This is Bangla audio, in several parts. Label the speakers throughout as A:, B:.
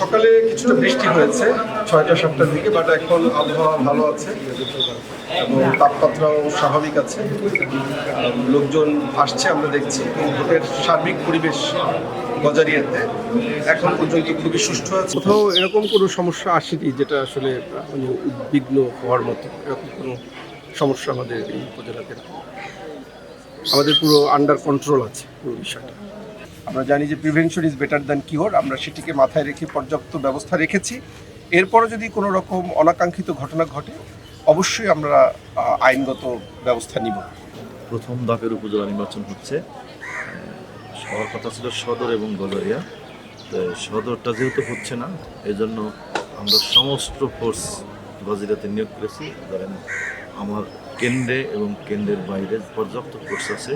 A: সকালে কিছুটা বৃষ্টি হয়েছে, ছয়টা, সাতটার দিকে বাট এখন আবহাওয়া ভালো আছে এবং তাপমাত্রাও স্বাভাবিক আছে। লোকজন আসছে, আমরা দেখছি ভোটের সার্বিক পরিবেশ গজারিয়াতে এখন পর্যন্ত খুবই সুষ্ঠু আছে। কোথাও এরকম কোনো সমস্যা আসেনি যেটা আসলে মানে উদ্বিগ্ন হওয়ার মতো? এরকম কোনো সমস্যা আমাদের এই উপজেলাতে আমাদের পুরো আন্ডার কন্ট্রোল আছে পুরো বিষয়টা। আমরা জানি যে prevention is better than cure আমরা সেটিকে মাথায় রেখে পর্যাপ্ত ব্যবস্থা রেখেছি। এরপরও যদি কোনো রকম অনাকাঙ্ক্ষিত ঘটনা ঘটে, অবশ্যই আমরা আইনগত ব্যবস্থা নিব।
B: প্রথম ধাপের উপজেলা নির্বাচন হচ্ছে। হওয়ার কথা ছিল সদর এবং গজারিয়া। তো সদরটা যেহেতু হচ্ছে না এই জন্য আমরা সমস্ত ফোর্স গজারিয়াতে নিয়োগ করেছি। ধরেন, আমার কেন্দ্রে এবং কেন্দ্রের বাইরে পর্যাপ্ত ফোর্স আছে।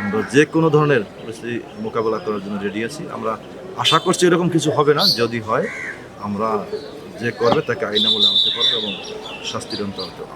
B: আমরা যে কোনো ধরনের পরিস্থিতি মোকাবেলা করার জন্য রেডি আছি আমরা আশা করছি এরকম কিছু হবে না যদি হয়, আমরা যে করবে তাকে আইনামূলে আনতে পারব এবং শাস্তির অন্তর্ভুক্ত।